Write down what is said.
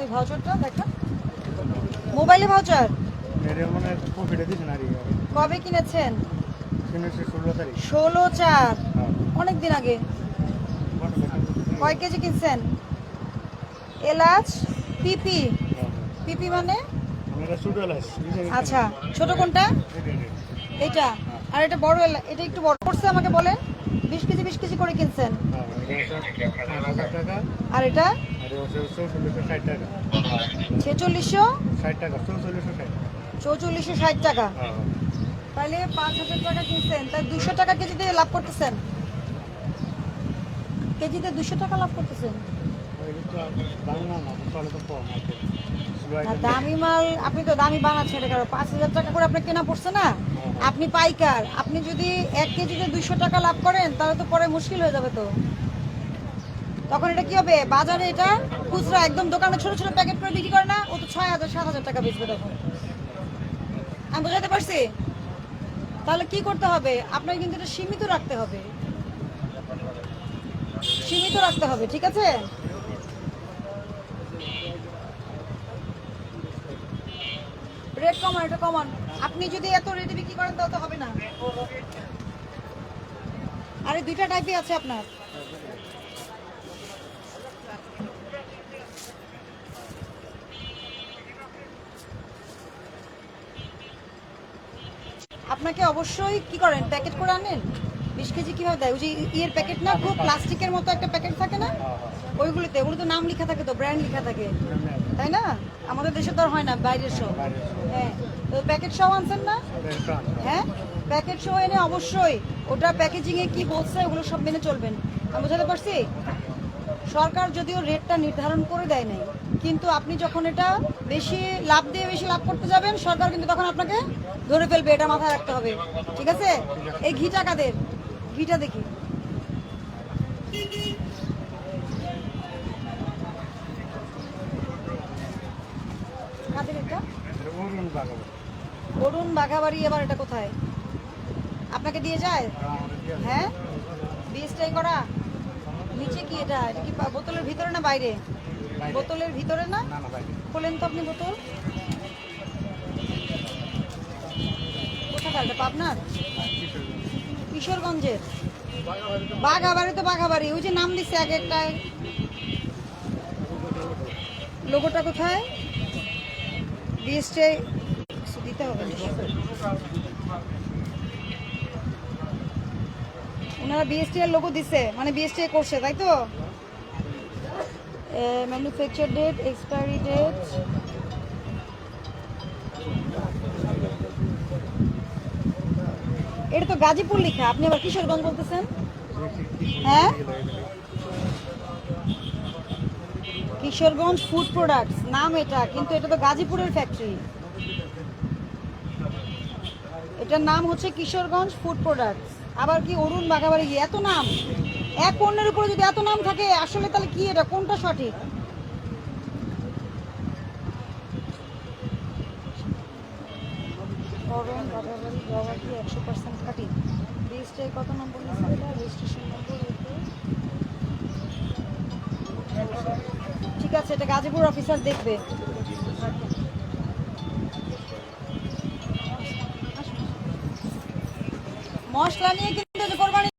কই ভাউচারটা দেখা। মোবাইলে ভাউচার? মেরে মানে প্রফিটে দিছে না রে কবে কিনেছেন? কিনেছে ষোলো তারিখ। ষোলো চার। হ্যাঁ। অনেক দিন আগে। কয় কেজি কিনছেন? এলাচ পিপি। পিপি মানে? আচ্ছা ছোট কোনটা? এটা। আর এটা বড় এটা একটু বড় করছে, আমাকে বলেন বিশ কেজি বিশ কেজি করে কিনছেন। আর এটা? ছেচল্লিশশো? চৌচল্লিশশো ষাট টাকা। তাহলে পাঁচ হাজার টাকা কিনছেন। তাই দুশো টাকা কেজিতে লাভ করতেছেন। কেজিতে দুশো টাকা লাভ করতেছেন। দামি মাল আপনি তো দামি বানাচ্ছেন এটা পাঁচ হাজার টাকা করে আপনার কেনা পড়ছে না? আপনি পাইকার আপনি যদি এক কেজিতে দুইশো টাকা লাভ করেন তাহলে তো পরে মুশকিল হয়ে যাবে তো। তখন এটা কি হবে? বাজারে এটা খুচরা একদম দোকানে ছোট ছোট প্যাকেট করে বিক্রি করে না? ও তো ছয় হাজার সাত হাজার টাকা বেচবে তখন। আমি বোঝাতে পারছি? তাহলে কি করতে হবে? আপনার কিন্তু এটা সীমিত রাখতে হবে। সীমিত রাখতে হবে ঠিক আছে? রেট কমান, এটা কমান। আপনি যদি এত রেটে বিক্রি করেন তাহলে তো হবে না। আরে দুইটা টাইপই আছে আপনার। আপনাকে অবশ্যই কি করেন? প্যাকেট করে আনেন? বিশ কেজি কীভাবে দেয়? ওই যে ইয়ের প্যাকেট না, খুব প্লাস্টিকের মতো একটা প্যাকেট থাকে না? ওইগুলিতে, ওগুলো তো নাম লেখা থাকে তো ব্র্যান্ড লেখা থাকে। তাই না? আমাদের দেশে তো হয় না, বাইরের সব হ্যাঁ তো প্যাকেট সহ আনছেন না? হ্যাঁ প্যাকেট সহ এনে অবশ্যই ওটা প্যাকেজিং এ কি বলছে, ওগুলো সব মেনে চলবেন। আমি বোঝাতে পারছি? সরকার যদিও রেটটা নির্ধারণ করে দেয় নাই, কিন্তু আপনি যখন এটা বেশি লাভ দিয়ে বেশি লাভ করতে যাবেন, সরকার কিন্তু তখন আপনাকে ধরে ফেলবে, এটা মাথায় রাখতে হবে। ঠিক আছে? এই ঘিটা কাদের ঘিটা দেখি। অরুণ বাঘাবাড়ি এবার এটা কোথায়? আপনাকে দিয়ে যায়? হ্যাঁ? বিএসটাই করা? নিচে কি এটা? এটা কি বোতলের ভিতরে না বাইরে। বোতলের ভিতরে না? খোলেন তো আপনি বোতল। কোথাকার? এটা পাবনার? কিশোরগঞ্জের। বাঘাবাড়ি তো বাঘাবাড়ি, ওই যে নাম দিচ্ছে আগে একটা। লোগোটা কোথায়? বিএসটাই দিতে হবে ওনারা বিএসটি এর লোগো দিছে মানে বিএসটি করছে, তাই তো? ম্যানুফ্যাকচার ডেট এক্সপায়ারি ডেট এটা তো গাজীপুর লেখা। আপনি আবার কিশোরগঞ্জ বলতেছেন? হ্যাঁ? কিশোরগঞ্জ ফুড প্রোডাক্টস নাম এটা, কিন্তু এটা তো গাজীপুরের ফ্যাক্টরি এটার নাম হচ্ছে কিশোরগঞ্জ ফুড প্রোডাক্টস আবার কি অরুণ বাঘাবাড়ি এত নাম। এক পণ্যের উপরে যদি এত নাম থাকে, আসলে তাহলে কি এটা? কোনটা সঠিক? অরুণ বাঘাবাড়ি কি একশো পার্সেন্ট খাঁটি। রেজিস্ট্রায় কত নম্বর এটা রেজিস্ট্রেশন নম্বর ঠিক আছে, এটা গাজীপুর অফিসার দেখবে। মশলা নিয়ে কিন্তু কি